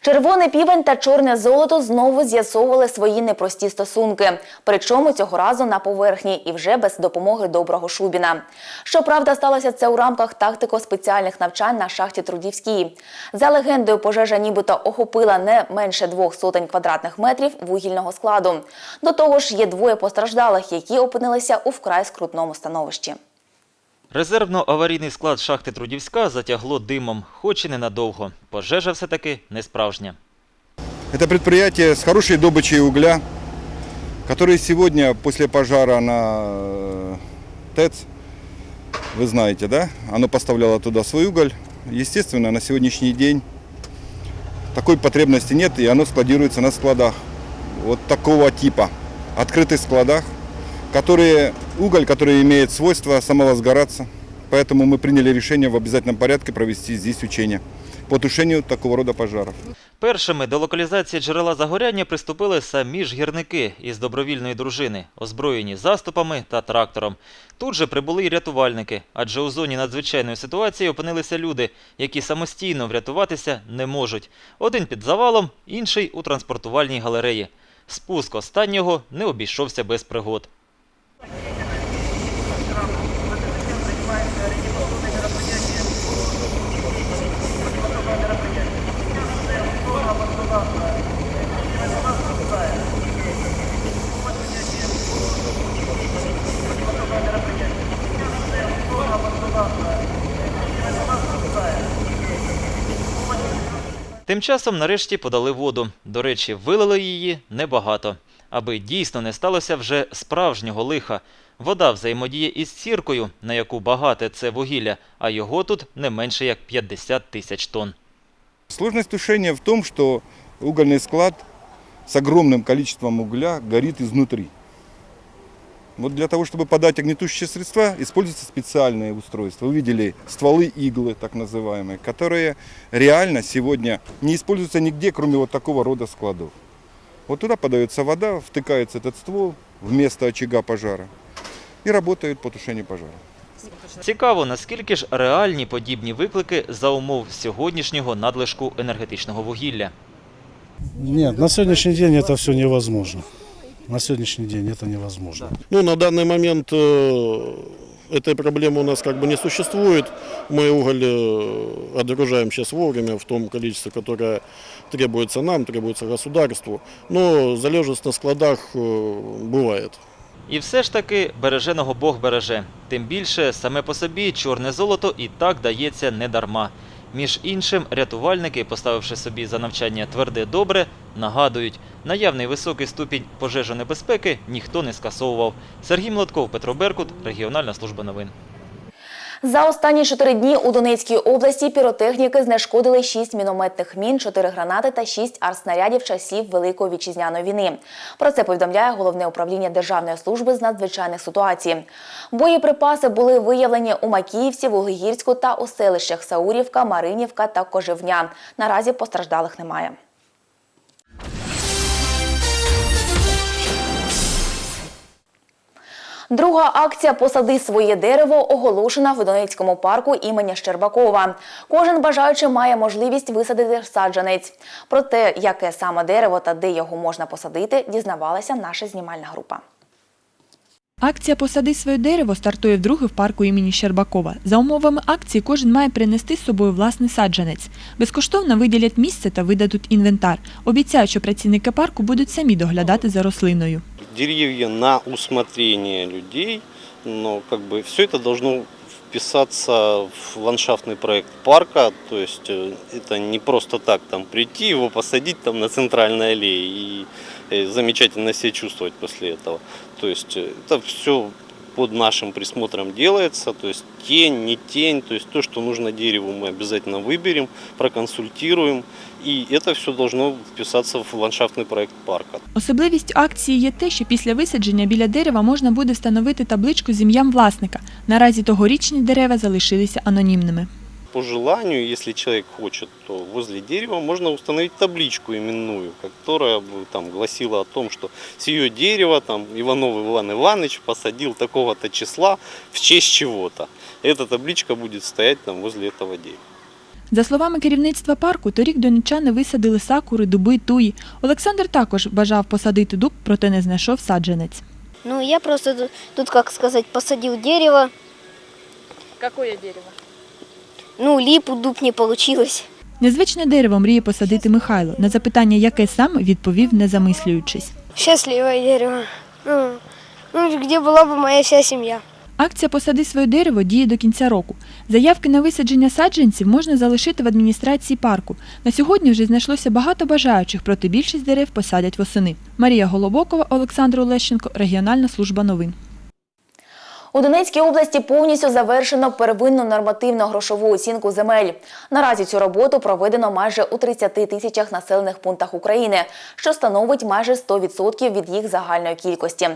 Червоний півень та чорне золото знову з'ясовували свої непрості стосунки. Причому цього разу на поверхні і вже без допомоги доброго Шубіна. Щоправда, сталося це у рамках тактико-спеціальних навчань на шахті Трудівській. За легендою, пожежа нібито охопила не менше двох сотень квадратних метрів вугільного складу. До того ж, є двоє постраждалих, які опинилися у вкрай скрутному становищі. Резервно-аварійний склад шахти Трудівська затягло димом, хоч і ненадовго. Пожежа все-таки не справжня. Это предприятие с хорошей добычей угля, которое сегодня после пожара на э, ТЭЦ, вы знаете, да, оно поставляло туда свой уголь. Естественно, на сегодняшний день такой потребности нет, и оно складируется на складах вот такого типа, открытых складах, которые, уголь, который имеет свойство самовозгораться. Поэтому мы приняли решение в обязательном порядке провести здесь учения по тушению такого рода пожаров. Першими до локалізації джерела загоряння приступили самі ж гірники із добровільної дружини, озброєні заступами та трактором. Тут же прибули й рятувальники, адже у зоні надзвичайної ситуації опинилися люди, які самостійно врятуватися не можуть. Один під завалом, інший у транспортувальній галереї. Спуск останнього не обійшовся без пригод. Тим часом нарешті подали воду. До речі, вилили її небагато, аби дійсно не сталося вже справжнього лиха. Вода взаємодіє із сіркою, на яку багате це вугілля, а його тут не менше як 50 тисяч тонн. Сложность тушения в том, что угольный склад с огромным количеством угля горит изнутри. Вот для того, чтобы подать огнетушащие средства, используются специальные устройства. Вы видели стволы иглы, так называемые, которые реально сегодня не используются нигде, кроме вот такого рода складов. Вот туда подается вода, втыкается этот ствол вместо очага пожара и работает по тушению пожара. Цікаво, наскільки ж реальні подібні виклики за умов сьогоднішнього надлишку енергетичного вугілля. Нет, на сегодняшний день это все невозможно. На сегодняшний день это невозможно. Ну, на данный момент э, этой проблемы у нас как бы не существует. Мы уголь э, отгружаем сейчас вовремя в том количестве, которое требуется нам, требуется государству. Но залежность на складах э, бывает. І все ж таки береженого Бог береже. Тим більше саме по собі чорне золото і так дається не дарма. Між іншим, рятувальники, поставивши собі за навчання тверде добре, нагадують, наявний високий ступінь пожежонебезпеки ніхто не скасовував. Сергій Млотков, Петро Беркут, Регіональна служба новин. За останні чотири дні у Донецькій області піротехніки знешкодили 6 мінометних мін, 4 гранати та 6 артснарядів часів Великої вітчизняної війни. Про це повідомляє головне управління Державної служби з надзвичайних ситуацій. Боєприпаси були виявлені у Макіївці, Вуглегірську та у селищах Саурівка, Маринівка та Кожевня. Наразі постраждалих немає. Друга акція Посади своє дерево оголошена в Донецькому парку імені Щербакова. Кожен бажаючий має можливість висадити саджанець. Про те, яке саме дерево та де його можна посадити, дізнавалася наша знімальна група. Акція Посади своє дерево стартує вдруге в парку імені Щербакова. За умовами акції кожен має принести з собою власний саджанець. Безкоштовно виділять місце та видадуть інвентар. Обіцяють, що працівники парку будуть самі доглядати за рослиною. Деревья на усмотрение людей, но как бы все это должно вписаться в ландшафтный проект парка, то есть э, это не просто так там прийти, его посадить там на центральной аллее и э, замечательно себя чувствовать после этого. То есть э, это все под нашим присмотром делается, то есть тень, не тень, то есть то, что нужно дереву, мы обязательно выберем, проконсультируем, и это все должно вписаться в ландшафтный проект парка. Особливість акції є те, що після висадження біля дерева можна буде встановити табличку з ім'ям власника. Наразі тогорічні дерева залишилися анонімними. По желанию, если человек хочет, то возле дерева можно установить табличку именную, которая бы там гласила о том, что сие дерево там Иванов Иван Иванович посадил такого-то числа в честь чего-то. Эта табличка будет стоять там возле этого дерева. За словами керівництва парку, торік донеччани висадили сакури, дуби, туї. Олександр також бажав посадити дуб, проте не знайшов саджанець. Ну, я просто тут, тут, как сказать, посадил дерево. Какое дерево? Ну, липу, дуб не получилось. Незвичне дерево мріє посадити Михайло. На запитання, яке саме, відповів, не замислюючись. Счастливое дерево. Ну, ну, где была бы моя вся семья. Акція «Посади своє дерево» діє до кінця року. Заявки на висадження саджанців можна залишити в адміністрації парку. На сьогодні вже знайшлося багато бажаючих, проте більшість дерев посадять восени. Марія Голобокова, Олександр Олещенко, Регіональна служба новин. У Донецькій області повністю завершено первинну нормативну грошову оцінку земель. Наразі цю роботу проведено майже у 30 тисячах населених пунктах України, що становить майже 100% від їх загальної кількості.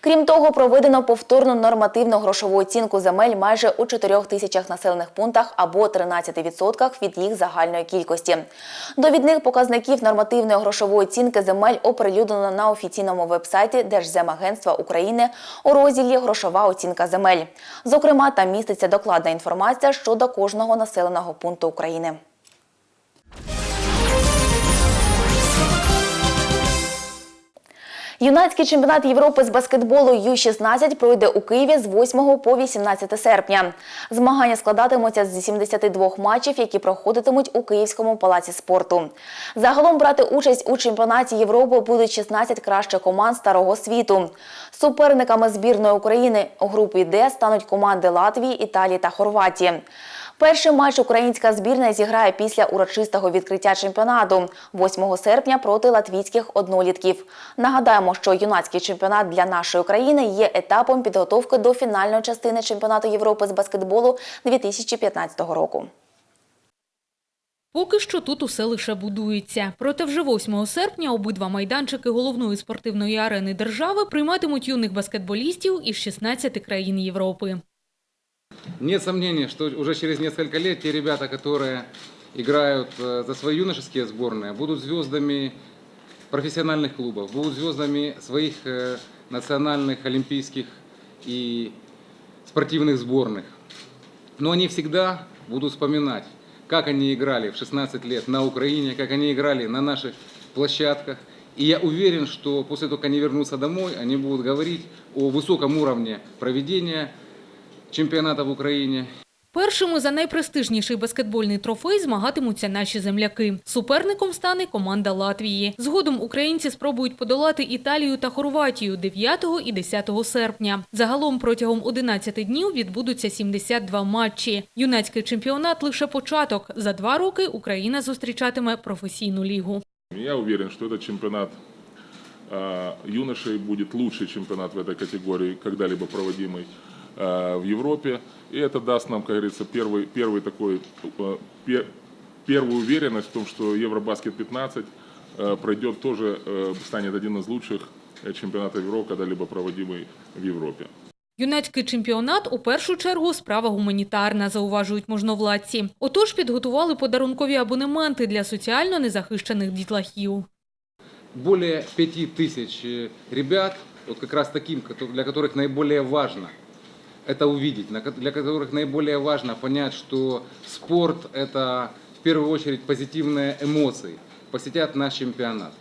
Крім того, проведено повторну нормативну грошову оцінку земель майже у 4 тисячах населених пунктах або 13% від їх загальної кількості. Довідних показників нормативної грошової оцінки земель оприлюднено на офіційному вебсайті Держземагентства України у розділі Грошова оцінка земель. Зокрема, там міститься докладна інформація щодо кожного населеного пункту України. Юнацький чемпіонат Європи з баскетболу Ю-16 пройде у Києві з 8 по 18 серпня. Змагання складатимуться з 72 матчів, які проходитимуть у Київському палаці спорту. Загалом брати участь у чемпіонаті Європи будуть 16 кращих команд старого світу. Суперниками збірної України у групі Д стануть команди Латвії, Італії та Хорватії. Перший матч українська збірна зіграє після урочистого відкриття чемпіонату 8 серпня проти латвійських однолітків. Нагадаємо, що юнацький чемпіонат для нашої країни є етапом підготовки до фінальної частини чемпіонату Європи з баскетболу 2015 року. Поки що тут усе лише будується. Проте вже 8 серпня обидва майданчики головної спортивної арени держави прийматимуть юних баскетболістів із 16 країн Європи. Нет сомнений, что уже через несколько лет те ребята, которые играют э, за свои юношеские сборные, будут звездами профессиональных клубов, будут звездами своих э, национальных, олимпийских и спортивных сборных. Но они всегда будут вспоминать, как они играли в 16 лет на Украине, как они играли на наших площадках. И я уверен, что после того, как они вернутся домой, они будут говорить о высоком уровне проведения чемпионата в Украине. Першими за найпрестижніший баскетбольний трофей змагатимуться наші земляки. Суперником стане команда Латвії. Згодом українці спробують подолати Італію та Хорватію 9 і 10 серпня. Загалом протягом 11 днів відбудуться 72 матчі. Юнацький чемпіонат лише початок. За два роки Україна зустрічатиме професійну лігу. Я уверен, что этот чемпионат э, юношей будет лучший чемпионат в этой категории, когда-либо проводимый э, в Европе. И это даст нам, как говорится, первый, первый такой, э, пе- первую уверенность в том, что Евробаскет 15 э, пройдет тоже, э, станет один из лучших э, чемпионатов Европы, когда-либо проводимый в Европе. Юнацький чемпіонат у першу чергу справа гуманітарна, зауважують можновладці. Отож підготували подарункові абонементи для соціально незахищених дітлахів. Более пяти тысяч э, ребят, вот как раз таким, кото- для которых наиболее важно это увидеть, на ко- для которых наиболее важно понять, что спорт – это в первую очередь позитивные эмоции, посетят наш чемпионат.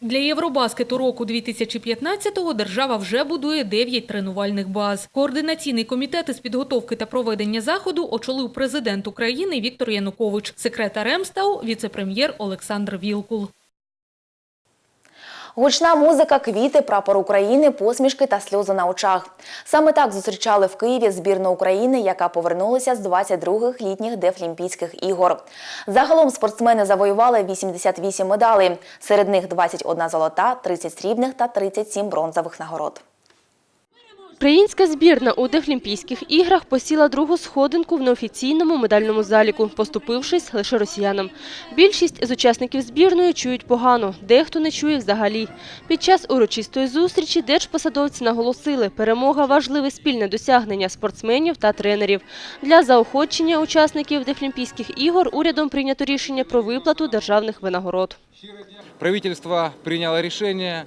Для Євробаскету року 2015-го держава вже будує 9 тренувальних баз. Координаційний комітет із підготовки та проведення заходу очолив президент України Віктор Янукович. Секретарем став віце-прем'єр Олександр Вілкул. Гучна музика, квіти, прапор України, посмішки та сльози на очах. Саме так зустрічали в Києві збірну України, яка повернулася з 22-х літніх Дефлімпійських ігор. Загалом спортсмени завоювали 88 медалей. Серед них 21 золота, 30 срібних та 37 бронзових нагород. Українська збірна у Дефлімпійських іграх посіла другу сходинку в неофіційному медальному заліку, поступившись лише росіянам. Більшість з учасників збірної чують погано, дехто не чує взагалі. Під час урочистої зустрічі держпосадовці наголосили, перемога – важливе спільне досягнення спортсменів та тренерів. Для заохочення учасників Дефлімпійських ігор урядом прийнято рішення про виплату державних винагород. Правительство приняло решение,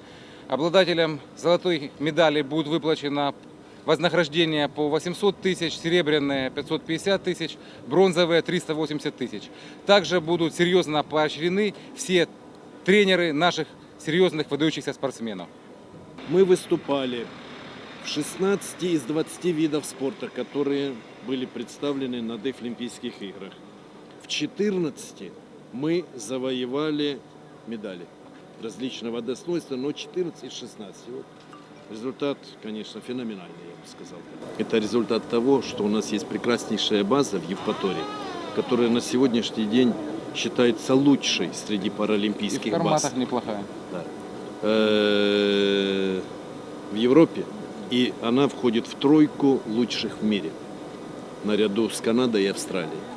обладателям золотой медали будет выплачено вознаграждения по 800 тысяч, серебряные 550 тысяч, бронзовые 380 тысяч. Также будут серьезно поощрены все тренеры наших серьезных выдающихся спортсменов. Мы выступали в 16 из 20 видов спорта, которые были представлены на Дефлимпийских играх. В 14 мы завоевали медали различного достоинства, но 14 из 16. Вот результат, конечно, феноменальный, я бы сказал. Это результат того, что у нас есть прекраснейшая база в Евпатории, которая на сегодняшний день считается лучшей среди И в паралимпийских баз неплохая. э, в Европе, и она входит в тройку лучших в мире, наряду с Канадой и Австралией.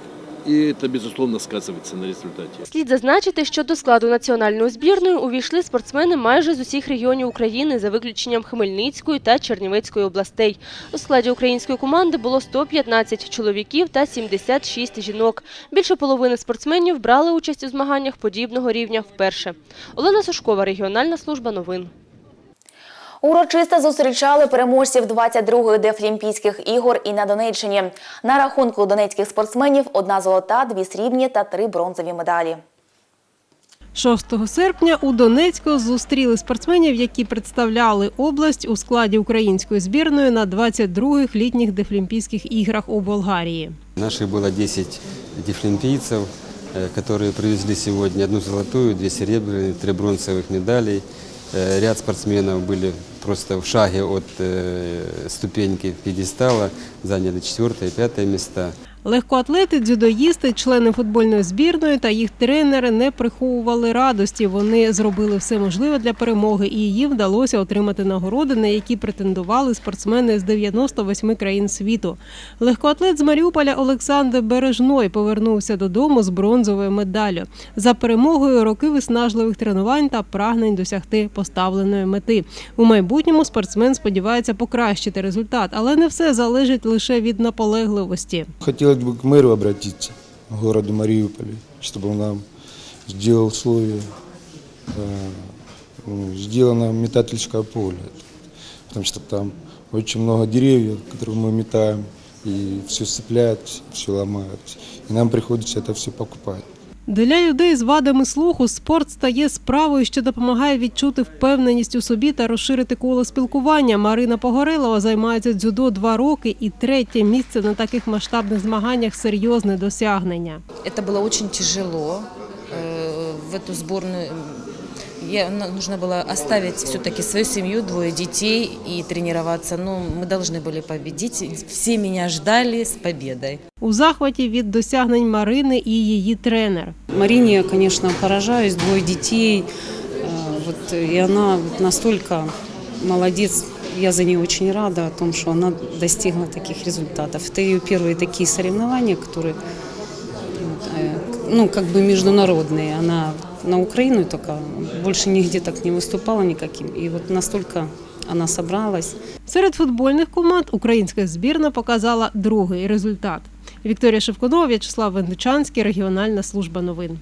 И это, безусловно, сказывается на результате. Слід зазначити, що до складу національної збірної увійшли спортсмени майже з усіх регіонів України за виключенням Хмельницької та Чернівецької областей. У складі української команди було 115 чоловіків та 76 жінок. Більше половини спортсменів брали участь у змаганнях подібного рівня вперше. Олена Сушкова, регіональна служба новин. Урочисто зустрічали переможців 22-х Дефлімпійських ігор і на Донеччині. На рахунку донецьких спортсменів одна золота, дві срібні та три бронзові медалі. 6 серпня у Донецьку зустріли спортсменів, які представляли область у складі української збірної на 22-х літніх Дефлімпійських іграх у Болгарії. Наших было 10 дефлимпийцев, э, которые привезли сегодня одну золотую, две серебряные, три бронзовых медалей. Э, Ряд спортсменов были просто в шаге от э, ступеньки пьедестала, заняли четвертое пятое места. Легкоатлети, дзюдоїсти, члени футбольної збірної та їх тренери не приховували радості. Вони зробили все можливе для перемоги, і їм вдалося отримати нагороди, на які претендували спортсмени з 98 країн світу. Легкоатлет з Маріуполя Олександр Бережной повернувся додому з бронзовою медаллю за перемогою роки виснажливих тренувань та прагнень досягти поставленої мети. У майбутньому спортсмен сподівається покращити результат, але не все залежить лише від наполегливості. Хотелось бы к мэру обратиться, городу Мариуполю, чтобы он нам сделал условия, э, ну, сделано метательское поле. Потому что там очень много деревьев, которые мы метаем, и все цепляет, все ломает. И нам приходится это все покупать. Для людей з вадами слуху спорт стає справою, що допомагає відчути впевненість у собі та розширити коло спілкування. Марина Погорелова займається дзюдо два роки, і третє місце на таких масштабних змаганнях серйозне досягнення. Это было очень тяжело. Э, В эту сборную я, на- нужно было оставить все-таки свою семью, двое детей и тренироваться. Но мы должны были победить. Все меня ждали с победой. У захваті від досягнень Марини і її тренер. Марине, конечно, поражаюсь, двое детей. Э, Вот, и она вот настолько молодец. Я за нее очень рада о том, что она достигла таких результатов. Это ее первые такие соревнования, которые вот, э, ну, как бы международные. Она на Украину только больше нигде так не выступала никаким. И вот настолько она собралась. Серед футбольних команд українська збірна показала другий результат. Вікторія Шевкунова, В'ячеслав Вендичанський, регіональна служба новин.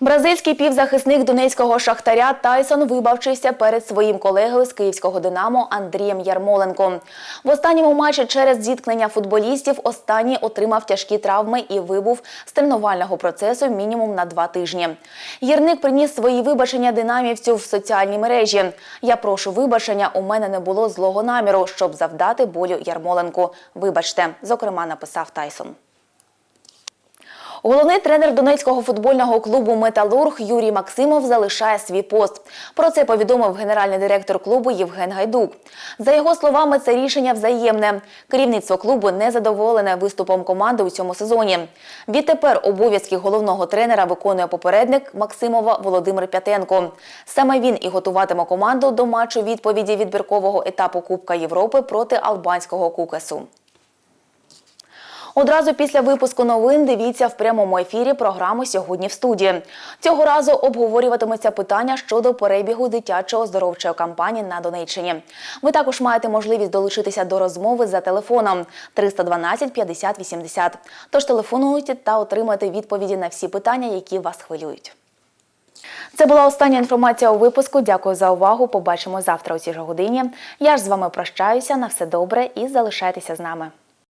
Бразильський півзахисник донецького шахтаря Тайсон вибавчився перед своїм колегою з київського Динамо Андрієм Ярмоленком. В останньому матчі через зіткнення футболістів останній отримав тяжкі травми і вибув з тренувального процесу мінімум на два тижні. Гірник приніс свої вибачення динамівцю в соціальні мережі. Я прошу вибачення, у мене не було злого наміру, щоб завдати болю Ярмоленку. Вибачте, зокрема, написав Тайсон. Головний тренер Донецького футбольного клубу Металург Юрій Максимов залишає свій пост. Про це повідомив генеральний директор клубу Євген Гайдук. За його словами, це рішення взаємне. Керівництво клубу не задоволене виступом команди у цьому сезоні. Відтепер обов'язки головного тренера виконує попередник Максимова Володимир П'ятенко. Саме він і готуватиме команду до матчу відповіді відбіркового етапу Кубка Європи проти албанського Кукесу. Одразу після випуску новин дивіться в прямому ефірі програму «Сьогодні в студії». Цього разу обговорюватиметься питання щодо перебігу дитячого оздоровчої кампанії на Донеччині. Ви також маєте можливість долучитися до розмови за телефоном 312 50 80. Тож телефонуйте та отримайте відповіді на всі питання, які вас хвилюють. Це була остання інформація у випуску. Дякую за увагу. Побачимо завтра у цій ж годині. Я ж з вами прощаюся. На все добре і залишайтеся з нами.